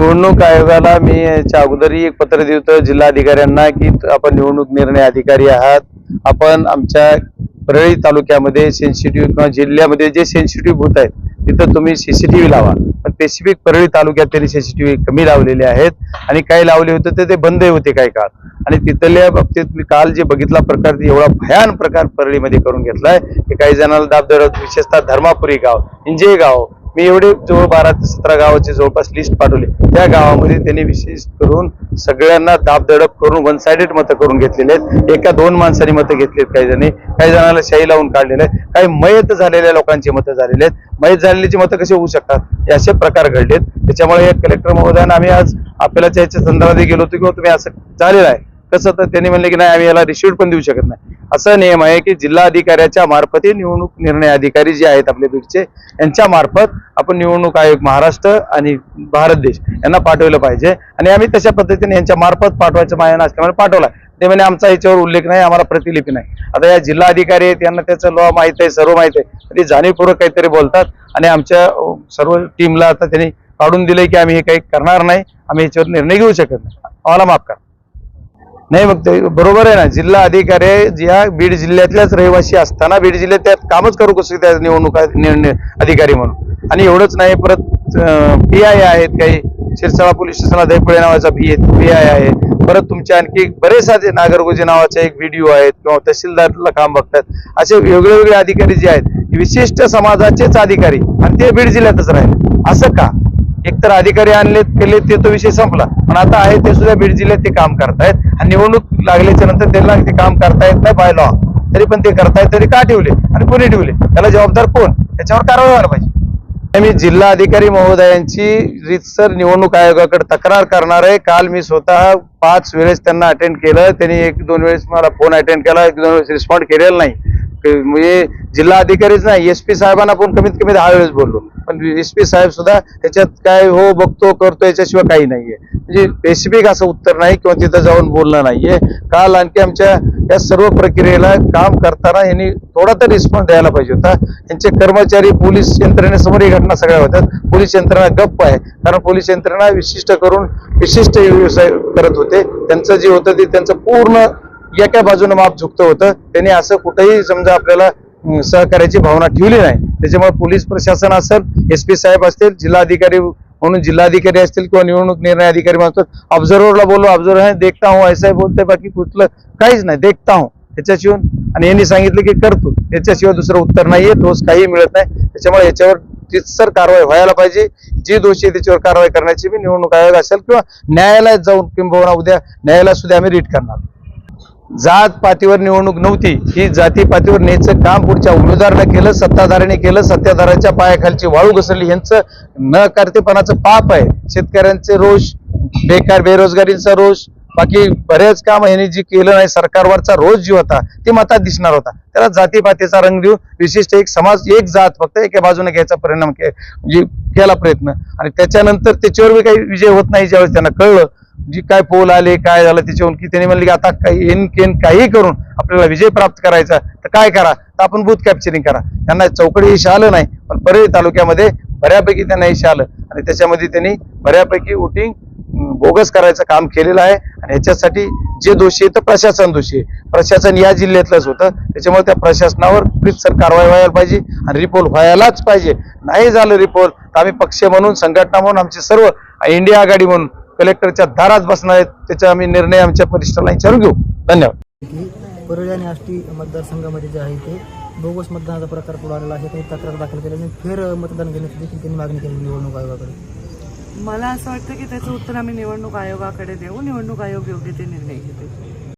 निवडणूक आयोगाला मी याच्या अगोदरही एक पत्र दिलं होतं जिल्हाधिकाऱ्यांना की आपण निवडणूक निर्णय अधिकारी आहात. आपण आमच्या परळी तालुक्यामध्ये सेन्सिटिव्ह किंवा जिल्ह्यामध्ये जे सेन्सिटिव्ह होत आहेत तिथं तुम्ही सीसीटीव्ही लावा. पण स्पेसिफिक परळी तालुक्यात त्यांनी सीसीटीव्ही कमी लावलेले आहेत आणि काही लावले होते तर ते बंद होते काही काळ. आणि तिथल्या बाबतीत मी काल जे बघितला प्रकार एवढा भयान प्रकार परळीमध्ये करून घेतलाय की काही जणांना दाबदडत विशेषतः धर्मापुरी गाव इंजे गाव मी एवढे जवळ बारा ते सतरा गावाची जवळपास लिस्ट पाठवली. त्या गावामध्ये त्यांनी विशेष करून सगळ्यांना दाबदडप करून वन साइडेड मतं करून घेतलेले आहेत. एका दोन माणसांनी मतं घेतली आहेत काही जणी. काही जणांना शाही लावून काढलेले आहेत. काही मयत झालेल्या लोकांची मतं झालेली आहेत. मयत झालेल्याची मतं कशी होऊ शकतात? हे असे प्रकार घडलेत. त्याच्यामुळे हे कलेक्टर महोदयानं आम्ही आज आपल्याला याच्या संदर्भात गेलो होतो किंवा हो, तुम्ही असं झालेलं आहे. कसं तर त्यांनी म्हणले की नाही आम्ही याला रिसिव्ह पण देऊ शकत नाही. असा नियम आहे की जिल्हा अधिकाऱ्याच्या मार्फत निवडणूक निर्णय अधिकारी जे आहेत आपले बीडचे यांच्या मार्फत आपण निवडणूक आयोग महाराष्ट्र आणि भारत देश यांना पाठवलं पाहिजे. आणि आम्ही तशा पद्धतीने यांच्या मार्फत पाठवायचं मायन असल्यामुळे पाठवला ते म्हणे आमचा याच्यावर उल्लेख नाही आम्हाला प्रतिलिपी नाही. आता या जिल्हा अधिकारी आहेत यांना त्याचं लॉ माहीत आहे सर्व माहीत आहे. ते जाणीवपूर्वक काहीतरी बोलतात आणि आमच्या सर्व टीमला आता त्यांनी काढून दिले की आम्ही हे काही करणार नाही आम्ही याच्यावर निर्णय घेऊ शकत नाही. आम्हाला माफ करा. नाही मग ते बरोबर आहे ना. जिल्हा अधिकारी ज्या बीड जिल्ह्यातल्याच रहिवासी असताना बीड जिल्ह्यात त्यात कामच करू कसं त्या निवडणुका निर्णय अधिकारी म्हणून. आणि एवढंच नाही परत पी आय आहेत काही. शिरसाळा पोलीस स्टेशनला दैपळे नावाचा पी पी आय आहे. परत तुमचे आणखी बरेच साधे नागरगोजे नावाचे एक व्हिडिओ आहेत किंवा तहसीलदारला काम बघतात. असे वेगळे वेगळे अधिकारी जे आहेत विशिष्ट समाजाचेच अधिकारी आणि ते बीड जिल्ह्यातच राहिले. असं का? एकतर अधिकारी आणले केले ते तो विषय संपला. पण आता आहे ते सुद्धा बीड जिल्ह्यात ते काम करतायत. आणि निवडणूक लागल्याच्या नंतर त्यांना ते काम करता येत नाही बाय लॉ तरी पण ते करतायत तरी का ठेवले? आणि कोणी ठेवले? त्याला जबाबदार कोण? त्याच्यावर कारवाई व्हायला पाहिजे. मी जिल्हा अधिकारी महोदयांची रीतसर निवडणूक आयोगाकडे तक्रार करणार आहे. काल मी स्वतः पाच वेळेस त्यांना अटेंड केलं. त्यांनी एक दोन वेळेस मला फोन अटेंड केला. एक दोन वेळेस रिस्पॉन्ड केलेला नाही. म्हणजे जिल्हा अधिकारीच नाही एस पी साहेबांना पण कमीत कमी दहा वेळेस बोललो. पण एस पी साहेब सुद्धा त्याच्यात काय हो बघतो करतो याच्याशिवाय काही नाहीये. म्हणजे स्पेसिफिक असं उत्तर नाही किंवा तिथं जाऊन बोलणं नाहीये. काल आणखी आमच्या या सर्व प्रक्रियेला काम करताना यांनी थोडा तर रिस्पॉन्स द्यायला पाहिजे होता. यांचे कर्मचारी पोलीस यंत्रणेसमोर ही घटना सगळ्या होतात. पोलीस यंत्रणा गप्प आहे. कारण पोलीस यंत्रणा विशिष्ट करून विशिष्ट व्यवसाय करत होते. त्यांचं जे होतं ते त्यांचं पूर्ण एका बाजूने माप झुकतं होतं. त्यांनी असं कुठंही समजा आपल्याला सहकार्याची भावना ठेवली नाही. त्याच्यामुळे पोलीस प्रशासन असेल एस पी साहेब असतील जिल्हाधिकारी म्हणून जिल्हाधिकारी असतील किंवा निवडणूक निर्णय अधिकारी म्हणतात ऑब्झर्वरला बोललो ऑब्झर्वर है देखता हूँ ऐसा बोलते बाकी कुठलं काहीच नाही देखता हूँ त्याच्याशिवून आणि यांनी सांगितलं की करतो याच्याशिवाय दुसरं उत्तर नाहीये दोष काही मिळत नाही त्याच्यामुळे याच्यावर तिथसर कारवाई व्हायला पाहिजे जी दोषी आहे त्याच्यावर कारवाई करण्याची मी निवडणूक आयोग असेल किंवा न्यायालयात जाऊन किंबहुना उद्या न्यायालयात सुद्धा आम्ही रीट करणार. जात पातीवर निवडणूक नव्हती. ही जाती पातीवर न्यायचं काम पुढच्या उमेदवाराने केलं सत्ताधाऱ्याने केलं सत्ताधाऱ्याच्या पायाखालची वाळू घसरली. यांचं न करतेपणाचं पाप आहे. शेतकऱ्यांचे रोष बेकार बेरोजगारीचा रोष बाकी बरेच काम यांनी जी केलं नाही सरकारवरचा रोज जी होता ती मतात दिसणार होता. त्याला जातीपातीचा रंग देऊन विशिष्ट एक समाज एक जात फक्त एका बाजूने घ्यायचा परिणाम म्हणजे केला प्रयत्न. आणि त्याच्यानंतर त्याच्यावर बी काही विजय होत नाही ज्यावेळेस त्यांना कळलं. जी काय पोल आले काय झालं त्याच्यावर की त्यांनी म्हणले की आता काही एन केन काही करून आपल्याला विजय प्राप्त करायचा तर काय करा? तर आपण बूथ कॅप्चरिंग करा. त्यांना चौकडी यश आलं नाही पण बरे तालुक्यामध्ये बऱ्यापैकी त्यांना यश आलं. आणि त्याच्यामध्ये त्यांनी बऱ्यापैकी वोटिंग बोगस करायचं काम केलेलं आहे. आणि ह्याच्यासाठी जे दोषी आहे तर प्रशासन दोषी आहे प्रशासन या जिल्ह्यातलंच होतं. त्याच्यामुळे त्या प्रशासनावर सर कारवाई व्हायला पाहिजे आणि रिपोल व्हायलाच पाहिजे. नाही झालं रिपोल तर आम्ही पक्ष म्हणून संघटना म्हणून आमचे सर्व इंडिया आघाडी म्हणून कलेक्टरच्या दारात बसणार आहेत त्याचा आम्ही निर्णय आमच्या वरिष्ठांना विचारून घेऊ. धन्यवाद. परळी आणि आष्टी मतदारसंघामध्ये जे आहे ते बोगस मतदानाचा प्रकार पुढे आलेला आहे. त्यांनी तक्रार दाखल केली आणि फेर मतदान घेण्याची देखील त्यांनी मागणी केली निवडणूक आयोगाकडे. मला असं वाटतं की त्याचं उत्तर आम्ही निवडणूक आयोगाकडे देऊ. निवडणूक आयोग योग्य ते निर्णय घेतील.